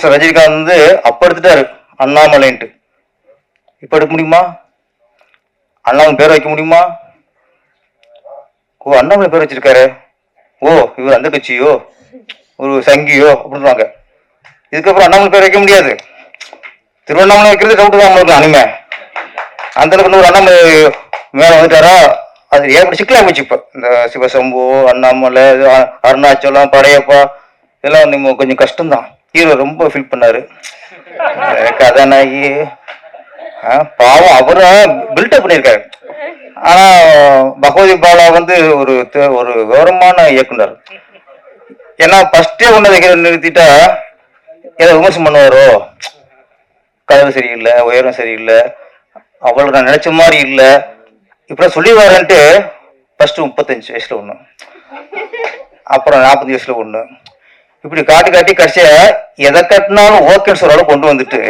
Sir Rajinikanth வந்து அப்ப எடுத்துட்டாரு அண்ணாமலைன்ட்டு. இப்ப எடுக்க முடியுமா? அண்ணாமலை பேர் வைக்க முடியுமா? ஓ அண்ணாமலை பேர் வச்சிருக்காரு. ஓ இவர் அந்த கட்சியோ? ஒரு சங்கியோ? அப்படின்றாங்க. இதுக்கப்புறம் அண்ணாமலை பேர் வைக்க முடியாது. திருவண்ணாமலை வைக்கிறது டவுட் தான் நம்மளுக்கு அனிமே. அந்த அளவுக்கு ஒரு அண்ணாமலை மேல வந்துட்டாரா? அது ஏற்பட சிக்கலாக போச்சு இப்போ. இந்த சிவசம்பு அண்ணாமலை அருணாச்சலம் படையப்பா இதெல்லாம் கொஞ்சம் கஷ்டம்தான். ஹீரோ ரொம்ப ஃபீல் பண்ணாரு. கதாநாயகி பாவம் அவரா பில்டப் பண்ணியிருக்காரு. ஆனா பகவதி பாலா வந்து ஒரு ஒரு விவரமான இயக்குனர். ஏன்னா ஃபர்ஸ்டே ஒன்று வைக்கிற நிறுத்திட்டா ஏதோ விமர்சனம் பண்ணுவாரோ? கதவு சரியில்லை உயரம் சரியில்லை அவளுக்கு நான் நினைச்ச மாதிரி இல்லை. இப்படி சொல்லி வரேன்ட்டு ஃபர்ஸ்ட் முப்பத்தஞ்சு வயசுல ஒன்று அப்புறம் நாற்பத்தஞ்சு வயசுல ஒன்று இப்படி காட்டி காட்டி கடைசியா எதை கட்டினாலும் ஓகேன்னு சொல்ற கொண்டு வந்துட்டு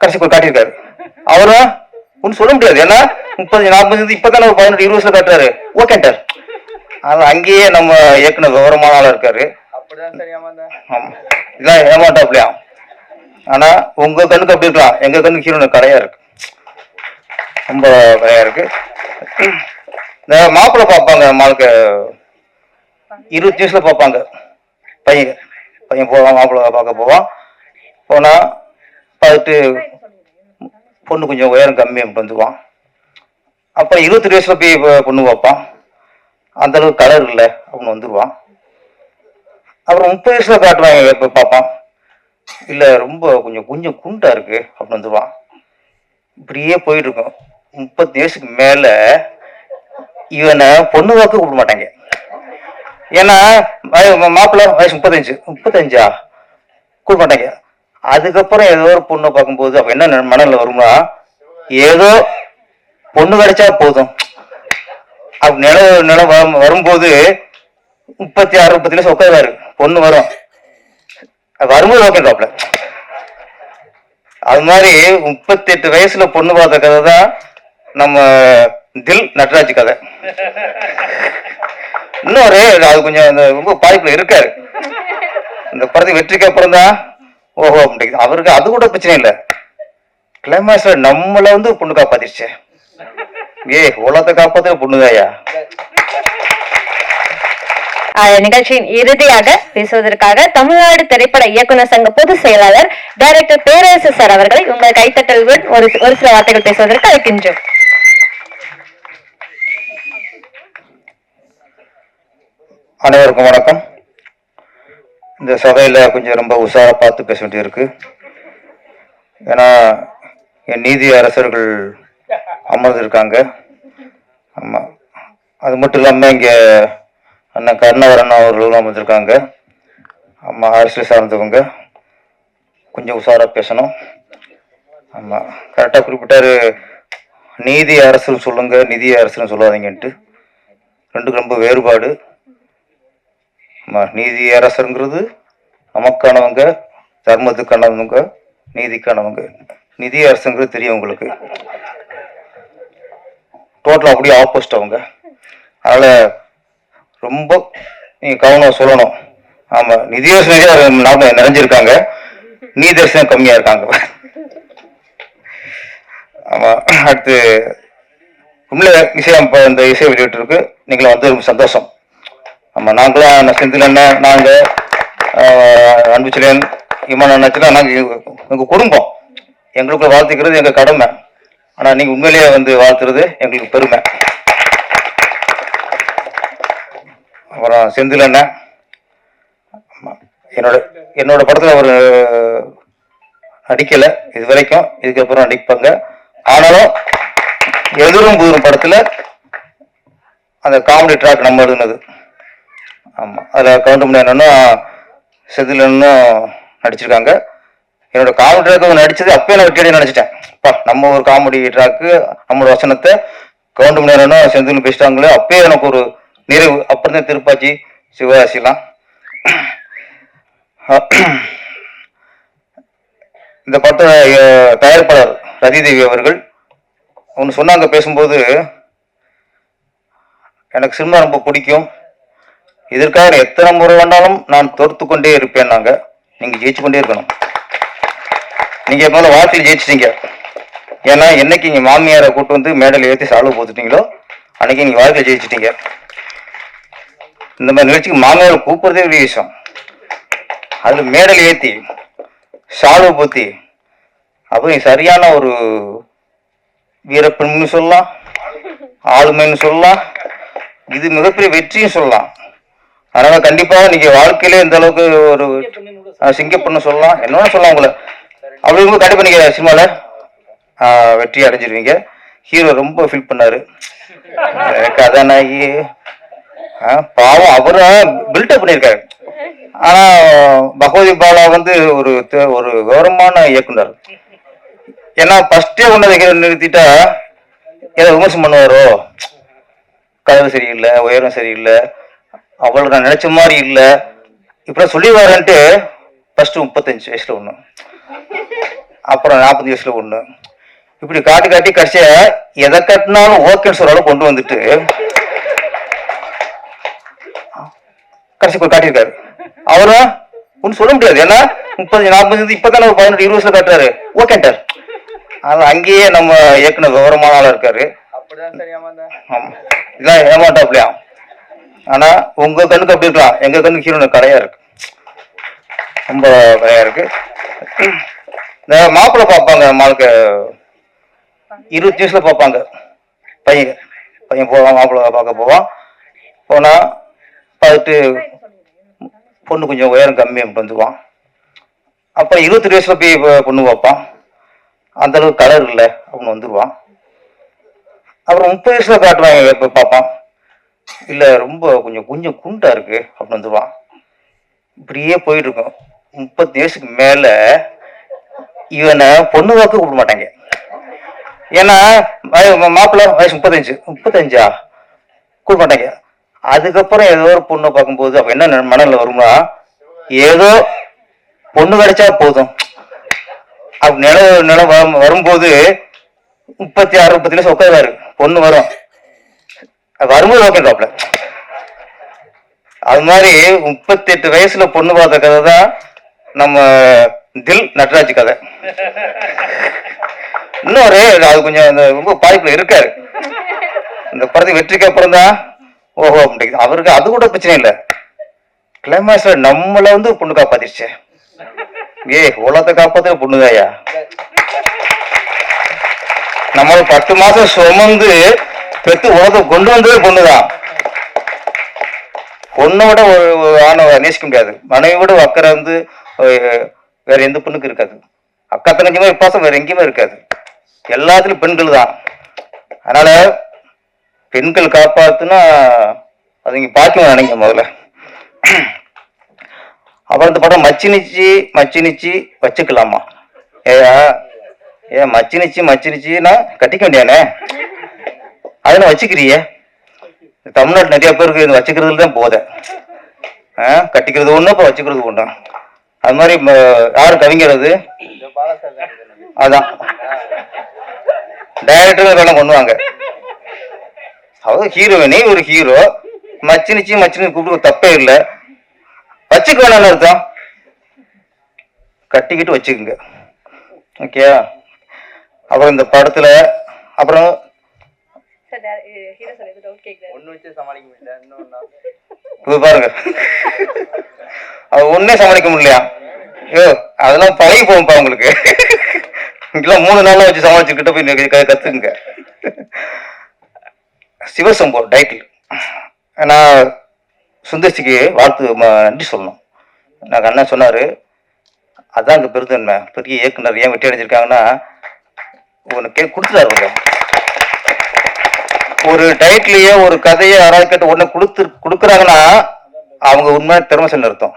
கடைசி போய் காட்டியிருக்காரு. அவரும் ஒன்றும் சொல்ல முடியாது. ஏன்னா முப்பது நாற்பது இப்பதானே ஒரு பதினெட்டு இருபது வருஷம் காட்டுறாரு ஓகேன்ட்டார் அது அங்கேயே நம்ம இயக்குனர் விவரமான ஆளா இருக்காரு இதான் ஏமாட்டாப்லையா ஆனா உங்க கண்ணுக்கு அப்படி இருக்கலாம். எங்க கண்ணுக்கு ஹீரோனு கடையா இருக்கு. ரொம்ப கடையா இருக்கு. இந்த மாப்பிள்ளை பார்ப்பாங்க மாளுக்கு இருபத்தி வயசுல பார்ப்பாங்க. பையன் பையன் போவான் மாப்பிள்ளை பார்க்க போவான். போனால் பார்த்துட்டு பொண்ணு கொஞ்சம் உயரம் கம்மி அப்படி வந்துடுவான் அப்புறம் இருபத்தி வயசில் போய் பொண்ணு பார்ப்பான். அந்த அளவுக்கு கலர் இல்லை அப்படின்னு வந்துடுவான் அப்புறம் முப்பது வயசில் காட்டுவாங்க இப்ப பார்ப்பான். இல்லை ரொம்ப கொஞ்சம் கொஞ்சம் குண்டாக இருக்குது அப்படின்னு வந்துடுவான் இப்படியே போயிட்டுருக்கோம் முப்பத்தி வயசுக்கு மேலே இவனை பொண்ணு வாக்கு கூப்பிட மாட்டாங்க. ஏன்னா மாப்பிள்ள வயசு முப்பத்தஞ்சு. முப்பத்தஞ்சா? கூட மாட்டாங்க அதுக்கப்புறம் ஏதோ ஒரு பொண்ணை பார்க்கும்போது அப்ப என்ன மனநில வரும்னா ஏதோ பொண்ணு கிடைச்சா போதும். அப்படி நில நில வரும்- வரும்போது முப்பத்தி ஆறு முப்பத்தி லட்சம் உட்காருவாரு. பொண்ணு வரும். அது வரும்போது ஓகேன்றாப்ல அது மாதிரி முப்பத்தி எட்டு வயசுல பொண்ணு பார்த்த கதை தான் நம்ம தில் நட்ராஜ் கதை. இன்னொரு அது கொஞ்சம் அந்த ரொம்ப பாதிப்புல இருக்காரு. இந்த படத்துக்கு வெற்றிக்கு அப்புறம் தான் ஓஹோ அவருக்கு அது கூட பிரச்சனை இல்லை. கிளைமேக்ஸ்ல நம்மள வந்து பொண்ணு காப்பாத்திருச்சு ஏ உலகத்தை காப்பாத்துற பொண்ணுதாயா நிகழ்ச்சியின் இறுதியாக பேசுவதற்காக தமிழ்நாடு திரைப்பட இயக்குனர் சங்க பொதுச் செயலாளர் டைரக்டர் பேரரசு சார் அவர்களை உங்கள் கைத்தட்டலுடன் ஒரு ஒரு சில வார்த்தைகள் பேசுவதற்கு அழைக்கின்றோம். அனைவருக்கும் வணக்கம். இந்த சபையில் கொஞ்சம் ரொம்ப உஷாராக பார்த்து பேச வேண்டியிருக்கு. ஏன்னா என் நீதி அரசர்கள் அமர்ந்திருக்காங்க. ஆமாம் அது மட்டும் இல்லாமல் இங்கே அண்ணன் கர்ணவரன் அவர்களும் அமர்ந்திருக்காங்க. ஆமாம் அரசியல் சார்ந்தவங்க. கொஞ்சம் உஷாராக பேசணும். ஆமாம் கரெக்டாக குறிப்பிட்டார் நீதி அரசுன்னு சொல்லுங்கள் நிதி அரசுன்னு சொல்லாதீங்கன்ட்டு. ரெண்டுக்கு ரொம்ப வேறுபாடு. நீதி அரசருங்கிறது நமக்கானவங்க தர்மத்துக்கானவங்க நீதிக்கானவங்க. நிதி அரசுங்கிறது தெரியும் உங்களுக்கு. டோட்டல் அப்படியே ஆப்போசிட் அவங்க. அதனால் ரொம்ப நீங்கள் கவனம் சொல்லணும். ஆமாம் நிதி அரசு நாம நிறைஞ்சிருக்காங்க. நீதி அரசு கம்மியாக இருக்காங்க. ஆமாம் அடுத்து உண்மையில இசை இந்த இசை வெளியிட்டிருக்கு. நீங்களும் வந்து ரொம்ப சந்தோஷம். ஆமாம் நாங்களும் நான் செந்தில் அண்ணன் நாங்கள் ஆஹ், அன்புச்செழியன் இமான் அண்ணாச்சுலாம் நாங்கள் எங்க- குடும்பம். எங்களுக்கு வாழ்த்துக்கிறது எங்கள் கடமை. ஆனால் நீங்கள் உண்மையிலேயே வந்து வாழ்த்துறது எங்களுக்கு பெருமை. அப்புறம் செந்தில் அண்ணன் என்னோட என்னோட படத்தில் ஒரு நடிக்கலை இது வரைக்கும் இதுக்கப்புறம் நடிப்பாங்க. ஆனாலும் எதிரும் புதிரும் படத்தில் அந்த காமெடி ட்ராக் நம்ம எழுதுனது. ஆமாம் அதில் கவுண்டமணி அண்ணனும் செதிலனும் நடிச்சிருக்காங்க. என்னோட காமெடி ட்ராக் நடிச்சது அப்பயே நான் வெட்டியடி நினைச்சிட்டேன். பா நம்ம ஒரு காமெடி ட்ராக்கு நம்மளோட வசனத்தை கவுண்டமணி அண்ணனும் செந்தில் பேசிட்டாங்களே அப்பயே எனக்கு ஒரு நிறைவு. அப்புறம் தான் திருப்பாச்சி சிவராசிலாம். இந்த படத்தை தயாரிப்பாளர் ரதிதேவி அவர்கள் ஒன்று சொன்னாங்க பேசும்போது எனக்கு சினிமா ரொம்ப பிடிக்கும். இதற்காக நான் எத்தனை முறை வேணாலும் நான் தோர்த்து கொண்டே இருப்பேன் நாங்க. நீங்க ஜெயிச்சு கொண்டே இருக்கணும். நீங்க முதல்ல வாழ்க்கையில் ஜெயிச்சிட்டீங்க. ஏன்னா என்னைக்கு இங்க மாமியாரை கூட்டு வந்து மேடல் ஏற்றி சால்வை போத்துட்டீங்களோ அன்னைக்கு நீங்க வாழ்க்கையில் ஜெயிச்சிட்டீங்க. இந்த மாதிரி நிகழ்ச்சிக்கு மாமியாரை கூப்பிடுறதே பெரிய விஷயம். அதுல மேடல் ஏற்றி சால்வை போத்தி அப்போ சரியான ஒரு வீரப்பெண்னு சொல்லலாம் ஆளுமைன்னு சொல்லலாம் இது மிகப்பெரிய வெற்றியும் சொல்லலாம். அதனால கண்டிப்பா நீங்க வாழ்க்கையில இந்த அளவுக்கு ஒரு சிங்க சிங்கப்பெண்ணு சொல்லலாம். என்னன்னு சொல்லலாம் உங்களை. அப்படி இருக்கும் கண்டிப்பா நீங்க சினிமால வெற்றி அடைஞ்சிருவீங்க. ஹீரோ ரொம்ப ஃபீல் பண்ணாரு. கதாநாயகி. பாவம் அவரும் பில்டப் பண்ணியிருக்காரு. ஆனா பகவதி பாலா வந்து ஒரு ஒரு கௌரவமான இயக்குனர். ஏன்னா ஃபர்ஸ்டே ஒன்று வைக்கிற நிறுத்திட்டா ஏதோ விமர்சனம் பண்ணுவாரோ? கதவு சரியில்லை உயரம் சரியில்லை. அவ்வளவு நான் நினைச்ச மாதிரி இல்லை. இப்படி சொல்லி வரேன்ட்டு ஃபர்ஸ்ட் முப்பத்தஞ்சு வயசுல ஒன்று அப்புறம் நாற்பத்தஞ்சு வயசுல ஒன்று இப்படி காட்டி காட்டி கடைசியா எதை கட்டினாலும் ஓகேன்னு சொல்ற அளவுக்கு கொண்டு வந்துட்டு கடைசி போய் காட்டியிருக்காரு. அவரும் ஒன்றும் சொல்ல முடியாது. ஏன்னா முப்பது நாற்பது இப்பதானே ஒரு பதினெட்டு இருபது வருஷம் காட்டுறாரு. ஓகேன்ட்டார் அது அங்கேயே நம்ம இயக்குனர் விவரமான ஆளா இருக்காரு. இதான் ஏமாட்டாப்லையா ஆனா உங்க கண்ணுக்கு அப்படி இருக்கலாம். எங்க கண்ணுக்கு ஹீரோனு கடையா இருக்கு. ரொம்ப கடையா இருக்கு. இந்த மாப்பிள்ளை பார்ப்பாங்க மாளுக்கு இருபத்தி வயசுல பார்ப்பாங்க. பையன் பையன் போவான் மாப்பிள்ளை பார்க்க போவான். போனா பார்த்துட்டு பொண்ணு கொஞ்சம் உயரம் கம்மி அப்படின்ட்டு வந்துருவான் அப்புறம் இருபத்தி வயசுல போய் பொண்ணு பார்ப்பான். அந்த அளவுக்கு கலர் இல்லை அப்படின்னு வந்துருவான். அப்புறம் முப்பது வயசுல காட்டுவாங்க இப்ப பார்ப்பான்? இல்ல ரொம்ப கொஞ்சம் கொஞ்சம் குண்டாக இருக்கு அப்படின்னு வந்துருவான். இப்படியே போயிட்டு இருக்கும். முப்பத்தி வயசுக்கு மேல இவனை பொண்ணு வாக்கு கூப்பிட மாட்டாங்க. ஏன்னா மாப்பிள்ள மாப்பிள்ளை வயசு முப்பத்தஞ்சு. முப்பத்தஞ்சா? கூப்பிட மாட்டாங்க. அதுக்கப்புறம் ஏதோ ஒரு பொண்ணை பார்க்கும்போது அப்ப என்ன மனநில வரும்னா ஏதோ பொண்ணு கிடைச்சா போதும். அப்படி நில நிலம் வரும்- வரும்போது முப்பத்தி ஆறு முப்பத்தி லட்சம் உட்காருவாரு. பொண்ணு வரும். வரும்போது ஓகேங்காப்ல அது மாதிரி முப்பத்தி எட்டு வயசுல பொண்ணு பார்த்த கதை தான் நம்ம தில் நட்ராஜ் கதை. இன்னொரு அது கொஞ்சம் அந்த ரொம்ப பாதிப்புல இருக்காரு. இந்த படத்துக்கு வெற்றிக்கு அப்புறம் தான் ஓஹோ அப்படிங்குது. அவருக்கு அது கூட பிரச்சனை இல்லை. கிளைமேக்ஸ்ல நம்மள வந்து பொண்ணு காப்பாத்திருச்சு ஏ உலகத்தை காப்பாத்துற பொண்ணுதாயா நம்ம பத்து மாசம் சுமந்து பெற்று உலகம் கொண்டு வந்ததே பொண்ணுதான். பொண்ணை விட ஒரு ஆணை நேசிக்க முடியாது. மனைவியோட அக்கறை வந்து வேற எந்த பொண்ணுக்கு இருக்காது. அக்கா தங்கச்சி பாசம் வேற எங்கேயுமே இருக்காது. எல்லாத்துலயும் பெண்கள் தான் அதனால பெண்கள் காப்பாத்துனா அது நீங்க பாக்கியம் நினைங்க முதல்ல. அப்புறம் இந்த படம் மச்சினிச்சு மச்சினிச்சு வச்சுக்கலாமா? ஏயா ஏன் மச்சினிச்சு மச்சினிச்சுன்னா கட்டிக்க வேண்டியானே அதெல்லாம் வச்சுக்கிறியே? தமிழ்நாட்டு நிறைய பேருக்கு இது வச்சுக்கிறதுல தான் போதை. ஆ கட்டிக்கிறது ஒன்று இப்போ வச்சுக்கிறது ஒண்ணு அது மாதிரி யார் யாரு கவிஞர் அது? அதான். டைரக்டர் எல்லாம் பண்ணுவாங்க. அதாவது ஹீரோயினே ஒரு ஹீரோ மச்சினிச்சு மச்சினி கூப்பிட்டு தப்பே இல்லை. வச்சுக்க வேணாம்னு அர்த்தம். கட்டிக்கிட்டு வச்சுக்குங்க. ஓகே அப்புறம் இந்த படத்தில் அப்புறம் ஒண்ணு வச்சு சமாளிக்க முடியல இன்னொன்னா இது பாருங்க அது ஒன்னே சமாளிக்க முடியலையா? ஐயோ அதெல்லாம் பழகி போகும்பா உங்களுக்கு. இங்கெல்லாம் மூணு நாளா வச்சு சமாளிச்சுக்கிட்ட போய் நீங்க க- கத்துக்குங்க சிவசம்போ டைட்டில் நான் சுந்தர்சிக்கு வாழ்த்து நன்றி சொல்லணும். நான் அண்ணன் சொன்னாரு அதான் இங்க பெருந்தன்மை. பெரிய இயக்குனர் ஏன் வெட்டி அடைஞ்சிருக்காங்கன்னா உனக்கு கொடுத்துட்டாருங்க ஒரு டைட்டிலையோ ஒரு கதையை யாராவது கேட்டு உடனே கொடுத்து கொடுக்குறாங்கன்னா அவங்க உண்மையான திறமைசல் அர்த்தம்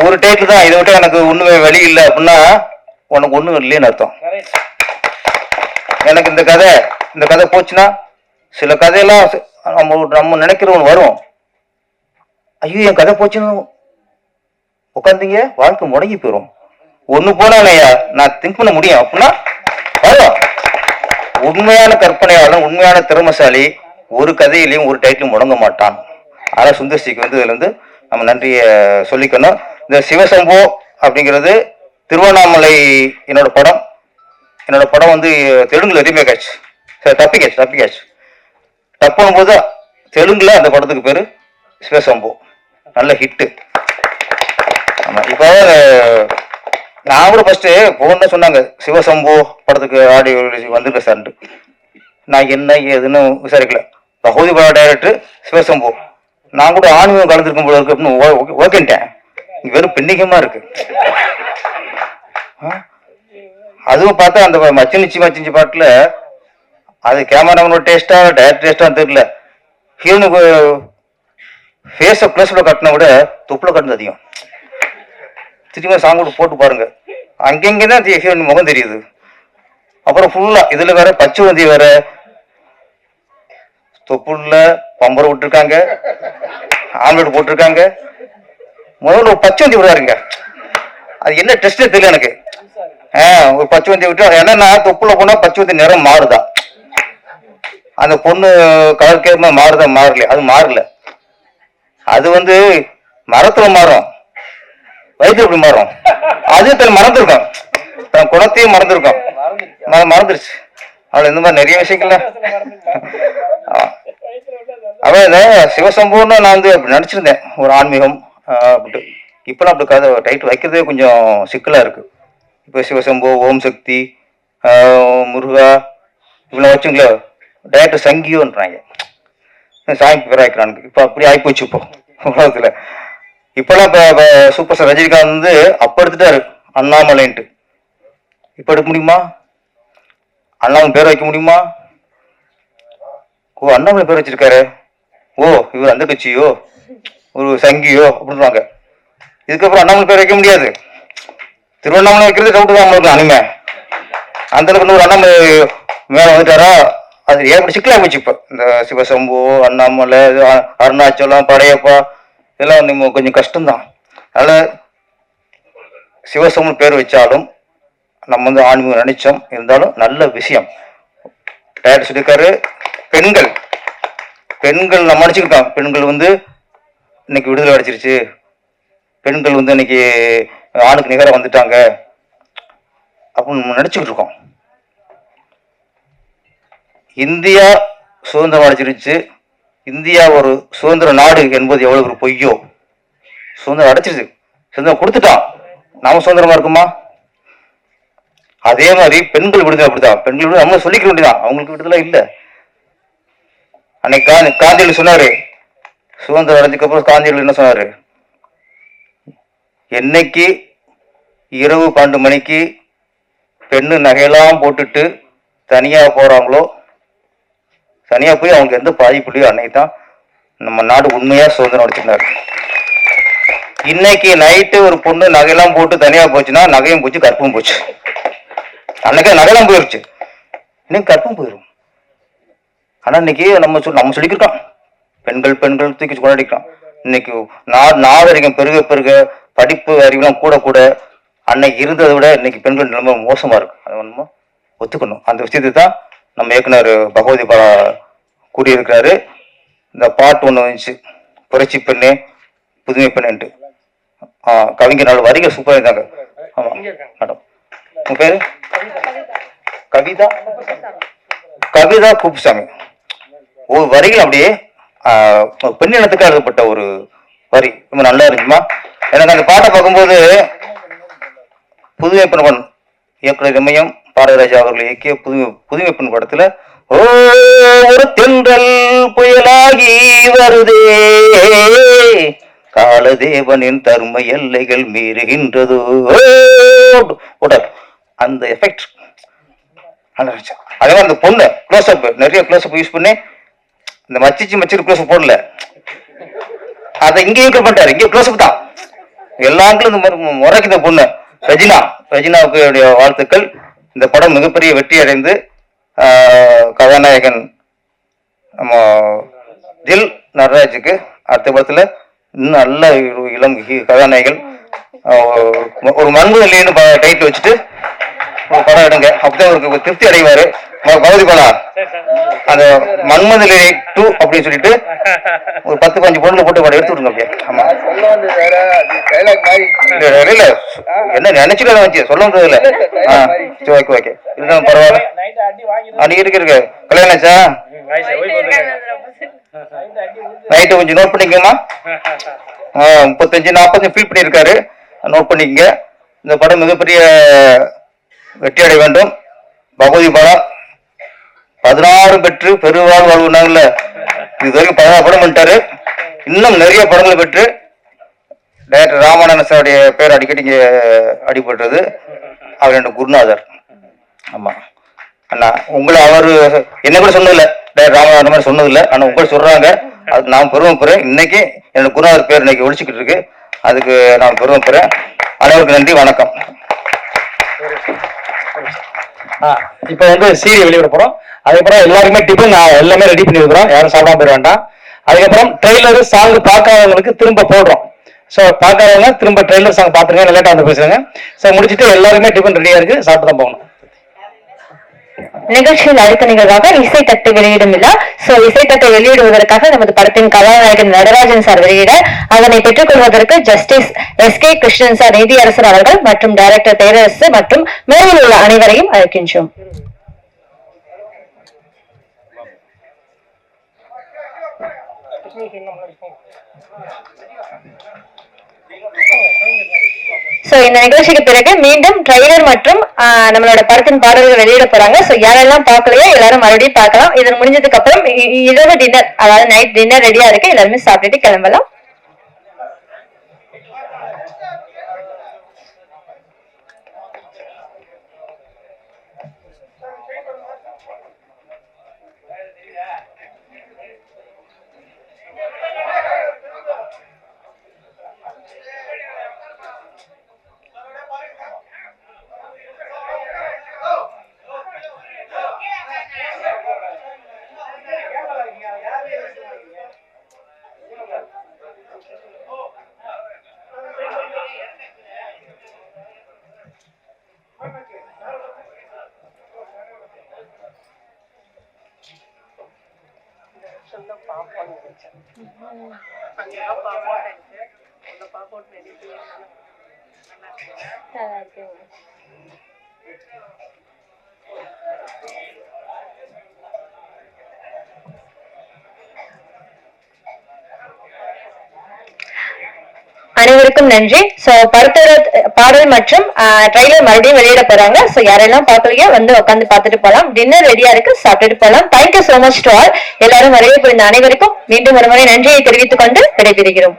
ஒரு டைட்டில் தான் இதை விட்டு எனக்கு ஒண்ணுமே வழி இல்லை அப்படின்னா உனக்கு ஒண்ணும் இல்லைன்னு அர்த்தம். எனக்கு இந்த கதை இந்த கதை போச்சுன்னா சில கதையெல்லாம் நம்ம நம்ம நினைக்கிற ஒன்று வரும். ஐயோ என் கதை போச்சுன்னு உட்காந்தீங்க வாழ்க்கை முடங்கி போயிடும் ஒண்ணு போனாலையா நான் திங்க் பண்ண முடியும் அப்படின்னா வரும். உண்மையான கற்பனையாளன் உண்மையான திறமைசாலி ஒரு கதையிலையும் ஒரு டைட்டிலும் முடங்க மாட்டான். ஆனால் சுந்தர்சிக்கு வந்து இதுல வந்து நம்ம நன்றியை சொல்லிக்கணும். இந்த சிவசம்போ அப்படிங்கிறது திருவண்ணாமலை என்னோட படம். என்னோட படம் வந்து தெலுங்குல ரீமேக் ஆச்சு. சரி தப்பிக்காச்சு தப்பிக்காச்சு. டப்புனும் போது தெலுங்குல அந்த படத்துக்கு பேர் சிவசம்போ. நல்ல ஹிட்டு ஆமாம் இப்போ நான் கூட ஃபர்ஸ்ட் போன சொன்னாங்க சிவசம்போ படத்துக்கு ஆடியோ வந்துருக்க சார்ன்ட்டு நான் என்ன ஏதுன்னு விசாரிக்கல. பகுதி பட டைரக்டர் சிவசம்போ. நான் கூட ஆன்மீகம் கலந்துருக்கும் போல இருக்கு அப்படின்னு ஓகேன்ட்டேன் வெறும் பின்னிக்கமா இருக்கு. அதுவும் பார்த்தா அந்த மச்சினிச்சி மச்சினிச்சி பாட்டுல அது கேமராமேனோட டேஸ்டா டேரக்ட் டேஸ்ட்டான்னு தெரியல. ஹீரோனுக்கு ஃபேஸை ப்ளஸில் கட்டின விட துப்பில் கட்டினது அதிகம். திரும்ப சாங் போட்டு பாருங்க. அங்கங்கே தான் ஹீரோயின் முகம் தெரியுது. அப்புறம் ஃபுல்லாக இதில் வேற பச்சை வந்தி வேற. தொப்புள்ள பம்பரை விட்டுருக்காங்க. ஆம்லெட் போட்டிருக்காங்க. முதல்ல ஒரு பச்சை வந்தி விடாருங்க அது என்ன டெஸ்டே தெரியல எனக்கு. ஆ ஒரு பச்சை வந்தி விட்டு அது என்னன்னா தொப்புல போனால் பச்சை வந்தி நிறம் மாறுதா. அந்த பொண்ணு கலர் கேம மாறுதா மாறல. அது மாறல. அது வந்து மரத்தில் மாறும். வயிற்று எப்படி மாறும்? அது தன் மறந்துருக்கும் தன் குணத்தையும் மறந்துருக்கும் மறந்துருச்சு? அவள் இந்த மாதிரி நிறைய விஷயங்கள்ல. அவன் சிவசம்பூர்ணம் நான் வந்து அப்படி நடிச்சிருந்தேன் ஒரு ஆன்மீகம் ஆஹ், அப்படின்ட்டு இப்பெல்லாம் அப்படி கதை டைட்டில் வைக்கிறதே கொஞ்சம் சிக்கலா இருக்கு. இப்போ சிவசம்பு ஓம் சக்தி முருகா இவ்வளோ வச்சுங்களே டேரக்டர் சங்கியோன்றாங்க. சாமி பேர் இப்போ அப்படி ஆயிப்போச்சு இப்போ உலகத்தில். இப்போலாம் இப்போ சூப்பர் ஸ்டார் ரஜினிகாந்த் வந்து அப்போ எடுத்துட்டாரு அண்ணாமலைன்ட்டு. இப்போ எடுக்க முடியுமா? அண்ணாமலை பேர் வைக்க முடியுமா? ஓ அண்ணாமலை பேர் வச்சிருக்காரு. ஓ இவர் அந்த கட்சியோ? ஒரு சங்கியோ? அப்படின்றாங்க இதுக்கப்புறம் அண்ணாமலை பேர் வைக்க முடியாது. திருவண்ணாமலை வைக்கிறது டவுட் தான் அவங்களுக்கு அனிமே அந்த அளவுக்கு ஒரு அண்ணாமலை மேல வந்துட்டாரா? அது ஏற்பட்ட சிக்கலாக போச்சு இப்போ. இந்த சிவசம்பு அண்ணாமலை அருணாச்சலம் படையப்பா இதெல்லாம் வந்து கொஞ்சம் கஷ்டம்தான். அதனால் சிவசம்பு பேர் வச்சாலும் நம்ம வந்து ஆன்மீகம் நினைச்சோம். இருந்தாலும் நல்ல விஷயம். டேரக்டர் சொல்லியிருக்காரு பெண்கள் பெண்கள் நம்ம நினைச்சுக்கிட்டோம். பெண்கள் வந்து இன்னைக்கு விடுதலை அடைச்சிருச்சு பெண்கள் வந்து இன்னைக்கு ஆணுக்கு நிகராக வந்துட்டாங்க. அப்படின்னு நம்ம நினச்சிக்கிட்டு இருக்கோம். இந்தியா சுதந்திரம் அடைச்சிருச்சு இந்தியா ஒரு சுதந்திர நாடு என்பது எவ்வளவு ஒரு பொய்யோ? சுதந்திரம் அடைச்சிருச்சு. சுதந்திரம் கொடுத்துட்டான். நாம சுதந்திரமா இருக்குமா? அதே மாதிரி பெண்கள் விடுதலை அப்படிதான் பெண்கள் விடுதலை நம்ம சொல்லிக்க வேண்டியதான் அவங்களுக்கு விடுதலை இல்லை. அன்னைக்கு காந்தி காந்தியடிகள் சொன்னாரு. சுதந்திரம் அடைஞ்சதுக்கு அப்புறம் காந்தியில் என்ன சொன்னாரு? என்னைக்கு இரவு பன்னெண்டு மணிக்கு பெண்ணு நகையெல்லாம் போட்டுட்டு தனியாக போகிறாங்களோ தனியா போய் அவங்க எந்த பாதிப்பு அன்னைக்கு தான் நம்ம நாடு உண்மையா சுதந்திரம் அடைச்சிருந்தாரு. இன்னைக்கு நைட்டு ஒரு பொண்ணு நகையெல்லாம் போட்டு தனியா போச்சுன்னா நகையும் போச்சு கற்பும் போச்சு. அன்னைக்கு நகையெல்லாம் போயிருச்சு. இன்னைக்கு கற்பும் போயிடும் ஆனா இன்னைக்கு நம்ம சொல் நம்ம சொல்லிக்கிருக்கோம். பெண்கள் பெண்கள் தூக்கி கொண்டாடிக்கலாம் இன்னைக்கு நா நாகரிகம் பெருக பெருக படிப்பு அறிவுலாம் கூட கூட அன்னைக்கு இருந்ததை விட இன்னைக்கு பெண்கள் நிலைமை மோசமா இருக்கு. அது ஒண்ணுமோ ஒத்துக்கணும். அந்த விஷயத்தை தான் நம்ம இயக்குனர் பகவதி பா கூறியிருக்கிறாரு. இந்த பாட்டு ஒன்று வந்துச்சு. புரட்சி பெண்ணு புதுமை பெண்ணுன்ட்டு ஆ கவிஞர் நாலு வரிகள் சூப்பராக இருந்தாங்க. ஆமாம் மேடம். உங்க பேர்? கவிதா. கவிதா குப்புசாமி. ஒரு வரிகள் அப்படியே பெண்ணினத்துக்கு எழுதப்பட்ட ஒரு வரி. ரொம்ப நல்லா இருந்துச்சுமா எனக்கு அந்த பாட்டை பார்க்கும்போது புதுமை பெண் இயக்குனர் இமயம் பாரதிராஜா அவர்கள் இயக்கிய புதுமை புதுமை பெண் படத்துல ஓ ஒரு தென்றல் புயலாகி வருதே. காலதேவனின் தரும எல்லைகள் மீறுகின்றது. உடல் அந்த எஃபெக்ட் அதே மாதிரி அந்த பொண்ணு க்ளோஸ் அப் நிறைய க்ளோஸ் அப் யூஸ் பண்ணி இந்த மச்சிச்சு மச்சிரு க்ளோஸ் அப் போடல. அதை இங்கே யூஸ் பண்ணிட்டாரு. இங்கே க்ளோஸ் அப் தான். எல்லாங்களும் இந்த மாதிரி முறைக்கு இந்த பொண்ணு. ரஜினா ரஜினாவுக்கு வாழ்த்துக்கள். இந்த படம் மிகப்பெரிய வெற்றி அடைந்து கதாநாயகன் நம்ம தில் நடராஜுக்கு அடுத்த படத்தில் இன்னும் நல்ல இளம் கதாநாயகன் ஒரு மண்பு இல்லைன்னு டைட்டில் வச்சுட்டு ஒரு படம் எடுங்க. அப்பதான் அவருக்கு திருப்தி அடைவாரு. பகுதி போலா அந்த மன்மதிலை டூ அப்படின்னு சொல்லிட்டு ஒரு பத்து பஞ்சு பொருள் போட்டு படம் எடுத்து விடுங்க அப்படியே. ஆமா. இல்ல, இல்ல, என்ன நினைச்சுட்டு வச்சு சொல்ல வந்தது இல்ல. ஆ சரி ஓகே ஓகே இருந்தாலும் பரவாயில்ல. அன்னைக்கு இருக்கு இருக்கு. கல்யாணம் ஆச்சா நைட்டு கொஞ்சம் நோட் பண்ணிக்கோமா? ஆ, முப்பத்தஞ்சு நாற்பத்தஞ்சு ஃபீல் பண்ணியிருக்காரு. நோட் பண்ணிக்கங்க. இந்த படம் மிகப்பெரிய வெற்றி அடைய வேண்டும். பகவதி படம் பதினாறு பெற்று பெருவாழ் வாழ்வுனாங்கல்ல இது வரைக்கும் பதினாறு படம் பண்ணிட்டாரு. இன்னும் நிறைய படங்களை பெற்று டைரக்டர் ராமானந்த சாருடைய பேர் அடிக்கடி இங்கே அடிபடுறது அவர் என்னோட குருநாதர். ஆமாம் அண்ணா உங்களை அவர் என்ன கூட சொன்னதில்லை. டைரக்டர் ராமானந்த மாதிரி சொன்னதில்லை. ஆனால் உங்களை சொல்கிறாங்க அது நான் பெருமைப்படுறேன் இன்னைக்கு என்னோட குருநாதர் பேர் இன்னைக்கு ஒழிச்சிக்கிட்டு இருக்கு. அதுக்கு நான் பெருமைப்படுறேன் அனைவருக்கு நன்றி வணக்கம். ஆ, இப்போ வந்து சீரி வெளியிட போறோம். அதுக்கப்புறம் எல்லாருக்குமே டிஃபன் எல்லாமே ரெடி பண்ணி இருக்கிறோம் யாரும் சாப்பிடாம போயிட வேண்டாம். அதுக்கப்புறம் ட்ரெய்லர் சாங் பார்க்காதவங்களுக்கு திரும்ப போடுறோம். ஸோ பார்க்காதவங்க திரும்ப ட்ரெய்லர் சாங் பார்த்துருங்க லேட்டாக வந்து பேசுறாங்க. ஸோ முடிச்சுட்டு எல்லாருமே டிஃபன் ரெடியாக இருக்குது சாப்பிட்டு தான் போகணும். நிகழ்ச்சியில் அடுத்த நிகழ்வாக இசை தட்டு வெளியிடும் விழா. சோ இசை தட்டு வெளியிடுவதற்காக நமது படத்தின் கதாநாயகன் நடராஜன் சார் வெளியிட அதனை பெற்றுக் கொள்வதற்கு justice S K Krishnan sir நீதியரசர் அவர்கள் மற்றும் டைரக்டர் பேரரசு மற்றும் மேலில் உள்ள அனைவரையும் அழைக்கின்றோம். சோ இந்த நிகழ்ச்சிக்கு பிறகு மீண்டும் ட்ரைலர் மற்றும் ஆஹ், நம்மளோட படத்தின் பாடல்கள் வெளியிட போறாங்க. சோ யாரெல்லாம் பார்க்கலையோ எல்லாரும் மறுபடியும் பார்க்கலாம். இது முடிஞ்சதுக்கு அப்புறம் இரவு டின்னர் அதாவது நைட் டின்னர் ரெடியா இருக்கு. எல்லாருமே சாப்பிட்டுட்டு கிளம்பலாம். แล้วก็พอแต่งเสร็จแล้วก็พอเสร็จนี่คือนั่นแหละ அனைவருக்கும் நன்றி. சோ பருத்தோட பாடல் மற்றும் ட்ரைலர் மறுபடியும் வெளியிட போறாங்க. சோ யாரெல்லாம் பார்க்கலையோ வந்து உட்காந்து பார்த்துட்டு போலாம். டின்னர் ரெடியா இருக்கு. சாப்பிட்டுட்டு போலாம். Thank you so much to all எல்லாரும் வரவே புரிந்த அனைவருக்கும் மீண்டும் ஒரு முறை நன்றியை தெரிவித்துக் கொண்டு விடைபெறுகிறோம்.